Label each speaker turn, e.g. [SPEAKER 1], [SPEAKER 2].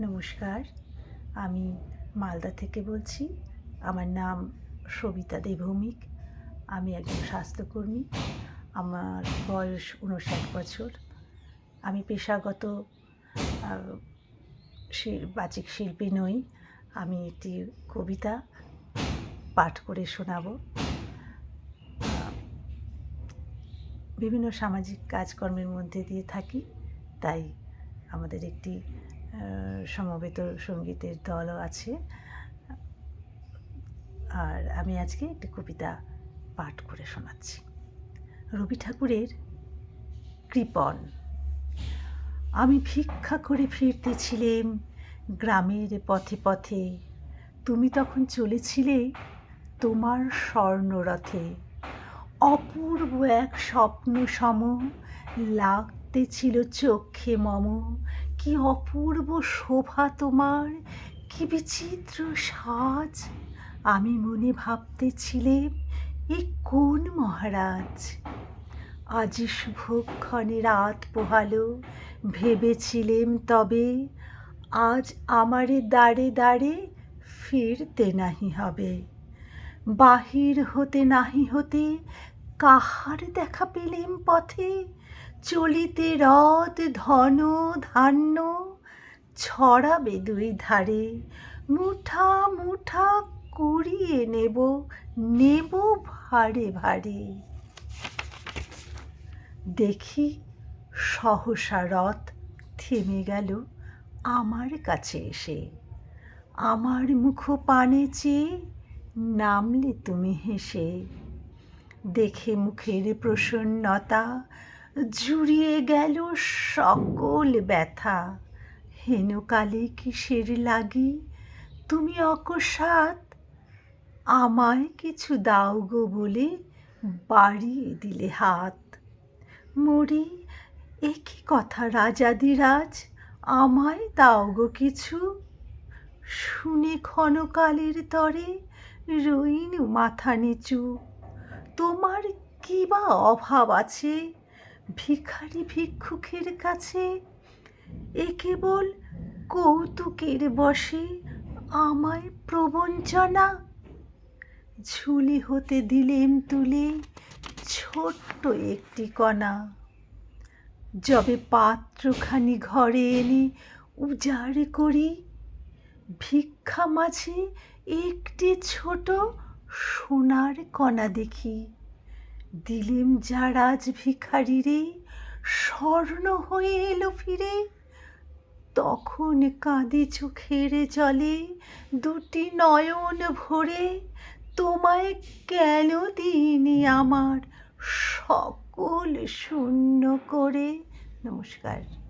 [SPEAKER 1] নমস্কার। আমি মালদা থেকে বলছি। আমার নাম সবিতা দেভৌমিক আমি একজন স্বাস্থ্যকর্মী। আমার বয়স উনষাট বছর। আমি পেশাগত বাচিক শিল্পী নই। আমি একটি কবিতা পাঠ করে শোনাবো। বিভিন্ন সামাজিক কাজকর্মের মধ্যে দিয়ে থাকি। তাই আমাদের একটি সমবেত সঙ্গীতের দলও আছে। আর আমি আজকে একটি কবিতা পাঠ করে শোনাচ্ছি। রবি ঠাকুরের কৃপন। আমি ভিক্ষা করে ফিরতেছিলেম গ্রামের পথে পথে। তুমি তখন চলেছিলে তোমার স্বর্ণরথে। অপূর্ব এক স্বপ্ন সম লাগতে ছিল চক্ষে মম। কি অপূর্ব শোভা তোমার, কি বিচিত্র সাজ। আমি মনে ভাবতেছিলেম, এ কোন মহারাজ? আজি শুভক্ষণে রাত পোহালো, ভেবেছিলেম তবে আজ আমারে দাঁড়ে দাঁড়ে ফিরতে নাহি হবে। বাহির হতে নাহি হতে কাহার দেখা পেলেম পথে? চলিতে রথ, ধন, ধান্য, ছড়াবে দুই ধারে। মুঠা মুঠা কুড়িয়ে নেব নেব ভারে ভারে। দেখি সহসা রথ থেমে গেল আমার কাছে এসে। আমার মুখ পানে চেয়ে নামলে তুমি হেসে। দেখে মুখের প্রসন্নতা জুড়িয়ে গেল সকল ব্যথা। হেনকালে কিসের লাগি? তুমি অকস্মাৎ আমায় কিছু দাও গো বলে বাড়িয়ে দিলে হাত। মরি একই কথা রাজাদিরাজ আমায় দাও গো কিছু। শুনে ক্ষণকালের তরে রইনু মাথা নিচু। তোমার কি বা অভাব আছে? ভিখারি ভিক্ষুকের কাছে? এ কেবল কৌতুকের বসে আমায় প্রবঞ্চনা ঝুলি হতে দিলেম তুলে ছোট্ট একটি কণা। যবে পাত্রখানি ঘরে এনে উজাড় করি, ভিক্ষা মাঝে একটি ছোট সোনার কণা দেখি। দিলেম যারাজ ভিখারি রে, স্বর্ণ হয়ে এলো ফিরে। তখন কাঁদি চোখের জলে, দুটি নয়ন ভরে, তোমায় কেন দিইনি আমার সকল শূন্য করে? নমস্কার।